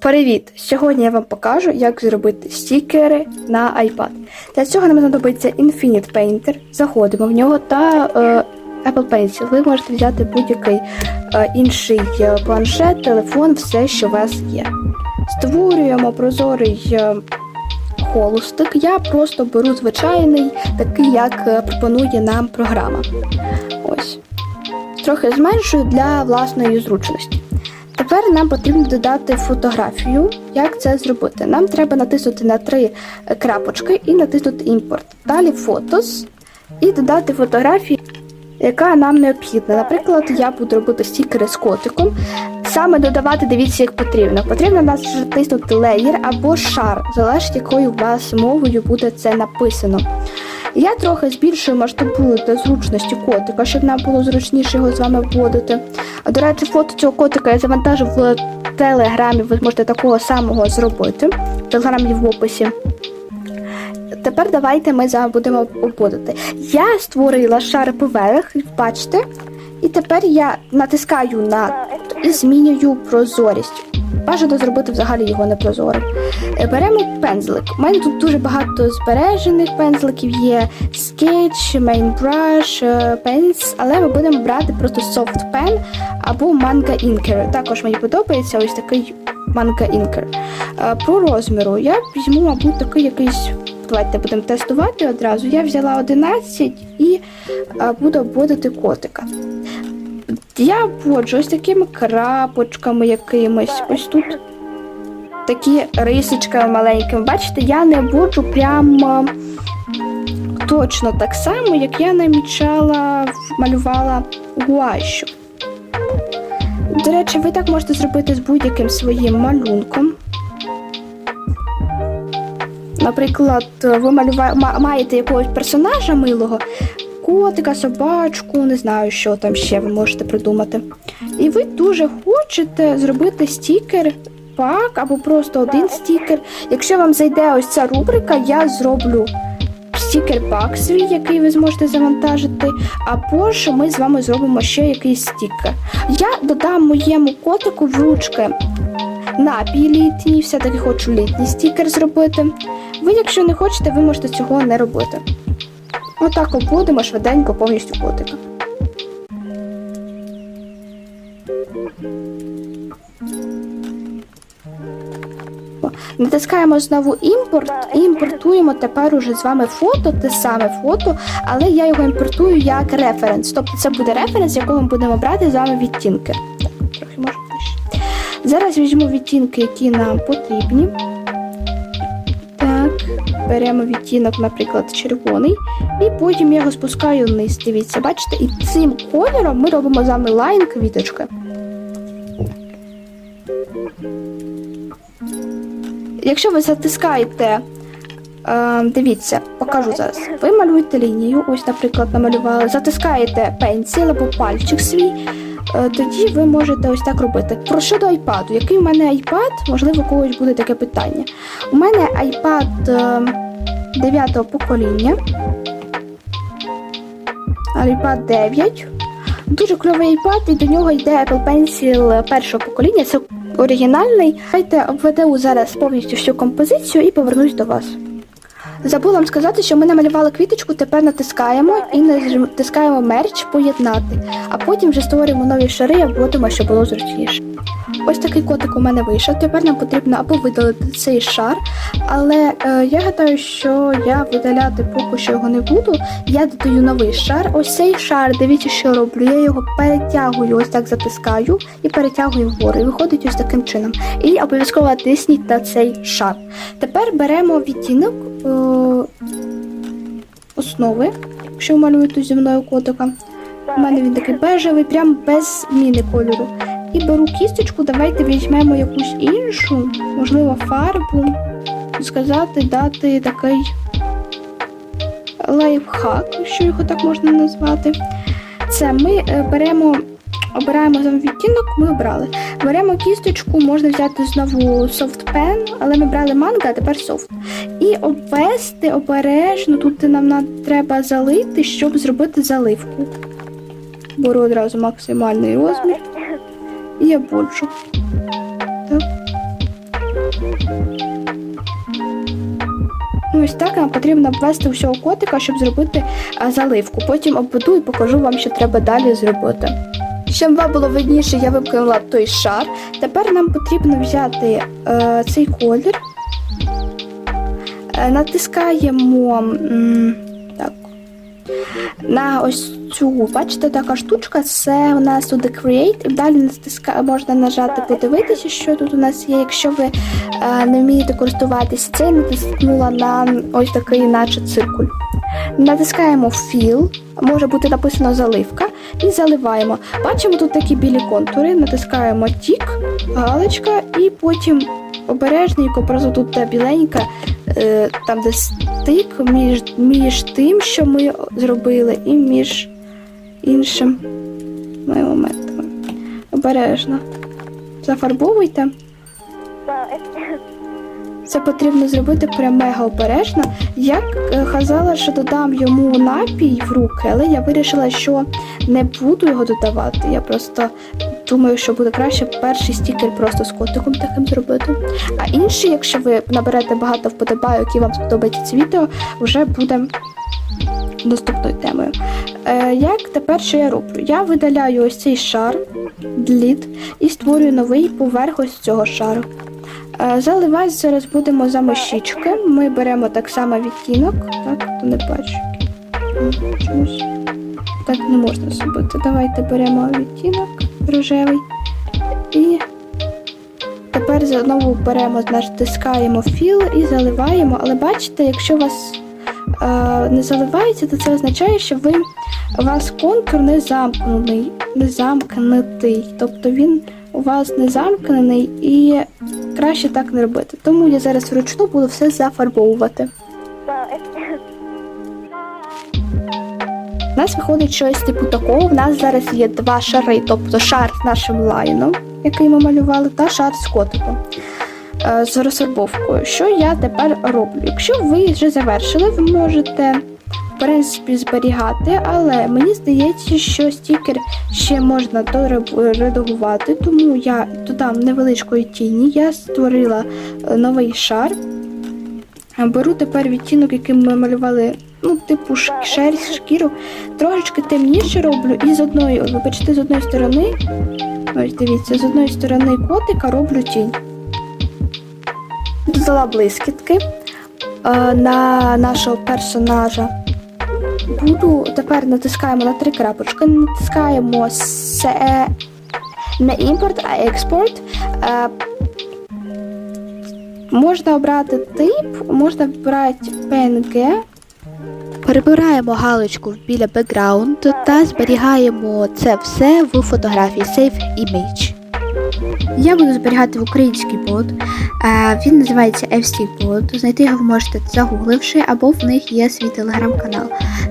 Привіт! Сьогодні я вам покажу, як зробити стікери на iPad. Для цього нам знадобиться Infinite Painter. Заходимо в нього та е, Apple Pencil. Ви можете взяти будь-який е, інший е, планшет, телефон, все, що у вас є. Створюємо прозорий е, холостик. Я просто беру звичайний, такий, як е, пропонує нам програма. Ось. Трохи зменшую для власної зручності. Тепер нам потрібно додати фотографію. Як це зробити? Нам треба натиснути на три крапочки і натиснути імпорт. Далі фотос і додати фотографію, яка нам необхідна. Наприклад, я буду робити стікери з котиком. Саме додавати, дивіться, як потрібно. Потрібно натиснути леєр або шар, залежить якою у вас мовою буде це написано. Я трохи збільшую масштабую для зручності котика, щоб нам було зручніше його з вами вводити. До речі, фото цього котика я завантажив в телеграмі, ви зможете такого самого зробити. В телеграмі в описі. Тепер давайте ми з будемо обводити. Я створила шар поверх, бачите? І тепер я натискаю на змінюю прозорість. Бажано зробити взагалі його непрозорим. Е, Беремо пензлик. У мене тут дуже багато збережених пензликів є Main Brush, е, але ми будемо брати просто Soft Pen або Manga Inker. Також мені подобається ось такий Manga Inker. Е, Про розміру я візьму, мабуть, такий якийсь. Давайте будемо тестувати одразу. Я взяла 11 і буду обводити котика. Я обводжу ось такими крапочками якимись. Ось тут такі рисочками маленькими. Бачите, я не обводжу прямо точно так само, як я намічала, малювала гуашю. До речі, ви так можете зробити з будь-яким своїм малюнком. Наприклад, ви малюва... маєте якогось персонажа милого, котика, собачку, не знаю, що там ще ви можете придумати. І ви дуже хочете зробити стікер пак або просто один стікер. Якщо вам зайде ось ця рубрика, я зроблю стікер пак свій, який ви зможете завантажити, або ж ми з вами зробимо ще якийсь стікер. Я додам моєму котику в ручки напій літній, все-таки хочу літній стікер зробити. Ви, якщо не хочете, ви можете цього не робити. Отак обводимо швиденько повністю котика. Натискаємо знову імпорт і імпортуємо тепер уже з вами фото, те саме фото, але я його імпортую як референс. Тобто це буде референс, якого ми будемо брати з вами відтінки. Так, трохи ближче. Зараз візьму відтінки, які нам потрібні. Беремо відтінок, наприклад, червоний, і потім я його спускаю вниз. Дивіться, бачите, і цим кольором ми робимо з вами лайн квіточки. Якщо ви затискаєте, е, дивіться, покажу зараз. Ви малюєте лінію, ось, наприклад, намалювали, затискаєте пенсіл або пальчик свій. Е, Тоді ви можете ось так робити. Про щодо iPad, який у мене iPad, можливо, у когось буде таке питання. У мене iPad е, 9 покоління. iPad 9. Дуже кльовий iPad, і до нього йде Apple Pencil першого покоління. Це оригінальний. Давайте обведу зараз повністю всю композицію і повернусь до вас. Забула вам сказати, що ми намалювали квіточку, тепер натискаємо і натискаємо мерч поєднати, а потім вже створюємо нові шари і обводимо, щоб було зручніше. Ось такий котик у мене вийшов. Тепер нам потрібно або видалити цей шар, але е, я гадаю, що я видаляти поки що його не буду. Я додаю новий шар. Ось цей шар, дивіться, що роблю. Я його перетягую, ось так затискаю і перетягую вгору. І виходить ось таким чином. І обов'язково тисніть на цей шар. Тепер беремо відтінок основи, якщо малюєте зі мною котика. У мене він такий бежевий, прям без зміни кольору. І беру кісточку, давайте візьмемо якусь іншу, можливо, фарбу. Сказати, дати такий лайфхак, якщо його так можна назвати. Це ми е, беремо, обираємо з відтінок, ми обрали. Беремо кісточку, можна взяти знову soft pen, але ми брали манго, а тепер soft. І обвести обережно, тут нам треба залити, щоб зробити заливку. Беру одразу максимальний розмір і обводжу. Ну, ось так нам потрібно обвести усього котика, щоб зробити заливку. Потім обведу і покажу вам, що треба далі зробити. Щоб вам було видніше, я виконала той шар. Тепер нам потрібно взяти е, цей колір, е, натискаємо м, так, на ось цю, бачите, така штучка, це у нас тут Create, далі натиска, можна нажати, подивитися, що тут у нас є. Якщо ви е, не вмієте користуватися, це натиснула на ось такий, наче циркуль. Натискаємо Fill, може бути написано заливка, і заливаємо. Бачимо тут такі білі контури, натискаємо тік, галочка, і потім обережненько, просто тут та біленька, е, там де стик між, між тим, що ми зробили, і між іншим моментами. Обережно. Зафарбовуйте. Це потрібно зробити прям мега обережно. Я е, казала, що додам йому напій в руки, але я вирішила, що не буду його додавати. Я просто думаю, що буде краще перший стікер просто з котиком таким зробити. А інший, якщо ви наберете багато вподобайок і вам сподобається це відео, вже буде наступною темою. Е, як тепер що я роблю? Я видаляю ось цей шар, дліт, і створюю новий поверх ось цього шару. Е, Заливати зараз будемо за мощічки. Ми беремо так само відтінок. Так, хто не Чомусь так не можна зробити. Давайте беремо відтінок рожевий. І тепер знову беремо, натискаємо філ і заливаємо. Але бачите, якщо у вас е, не заливається, то це означає, що ви у вас контур не замкнений, не замкнутий. Тобто він у вас не замкнений і краще так не робити. Тому я зараз вручну буду все зафарбовувати. У нас виходить щось типу такого. У нас зараз є два шари, тобто шар з нашим лайном, який ми малювали, та шар з котиком. е, З розфарбовкою. Що я тепер роблю? Якщо ви вже завершили, ви можете принципі зберігати, але мені здається, що стікер ще можна доредагувати, тому я додам невеличкої тіні. Я створила е, новий шар. Беру тепер відтінок, яким ми малювали, ну, типу шерсть, шкіру, трошечки темніше роблю, і з одної, ви бачите, з одної сторони, ось дивіться, з одної сторони котика роблю тінь. Додала блискітки е, на нашого персонажа. Буду тепер натискаємо на три крапочки, натискаємо се, не імпорт, а експорт. Е, Можна обрати тип, можна обрати PNG. Перебираємо галочку біля background та зберігаємо це все в фотографії Save Image. Я буду зберігати в український бот. Е, Він називається FC Bot. Знайти його ви можете загугливши, або в них є свій телеграм-канал.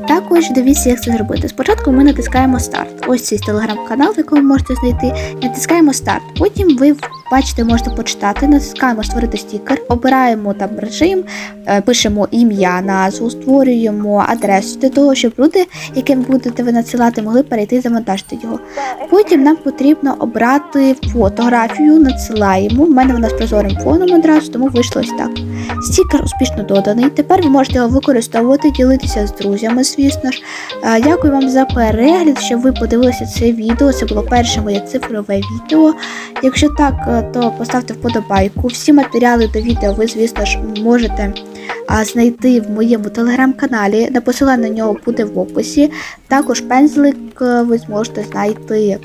Також дивіться, як це зробити. Спочатку ми натискаємо старт. Ось цей телеграм-канал, в якому можете знайти. Натискаємо старт. Потім ви бачите, можете почитати. Натискаємо створити стікер, обираємо там режим, е, пишемо ім'я, назву, створюємо адресу для того, щоб люди, яким будете ви надсилати, могли перейти і завантажити його. Потім нам потрібно обрати фотографію, надсилаємо. У мене вона з прозорим фоном одразу, тому вийшло ось так. Стікер успішно доданий. Тепер ви можете його використовувати, ділитися з друзями, звісно ж. Е, Дякую вам за перегляд, що ви подивилися це відео. Це було перше моє цифрове відео. Якщо так, е, то поставте вподобайку. Всі матеріали до відео ви, звісно ж, можете знайти в моєму телеграм-каналі. На посилання на нього буде в описі. Також пензлик е, ви зможете знайти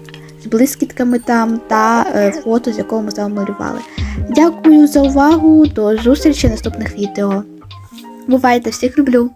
з блискітками там та е, фото, з якого ми з. Дякую за увагу. До зустрічі в наступних відео. Бувайте, всіх люблю!